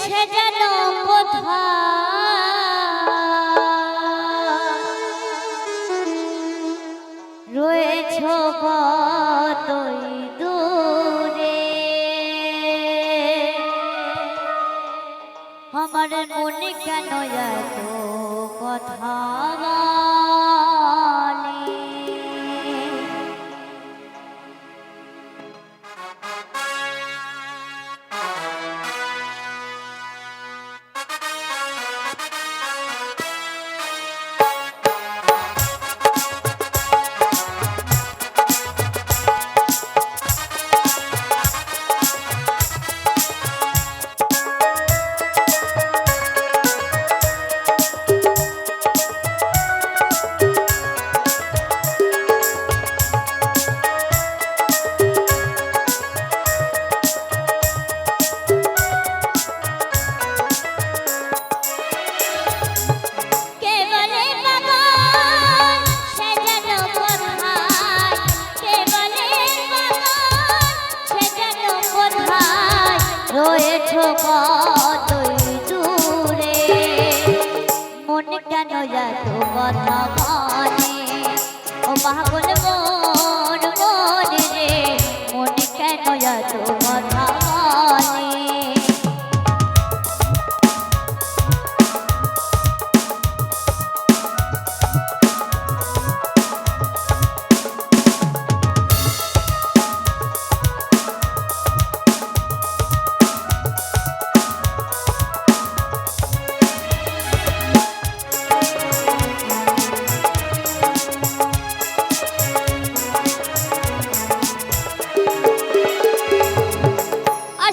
সে যেন রয়েছ কতই কেন এত কথা রয়েছ কতই দূরে। মন কেন এত কথা মানে ও পাগল মন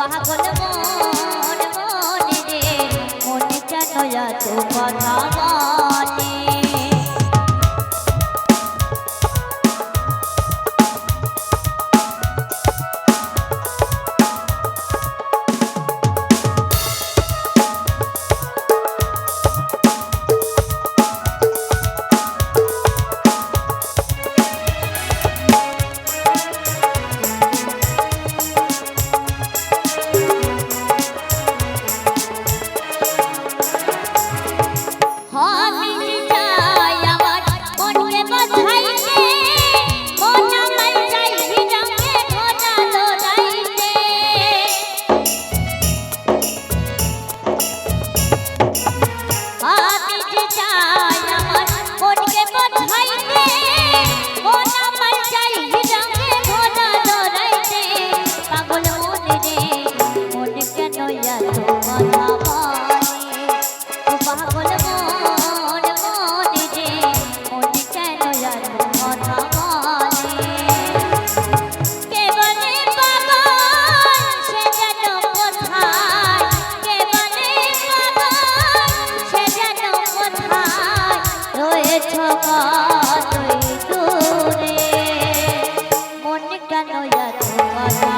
ও পাগল নয়া তোমার।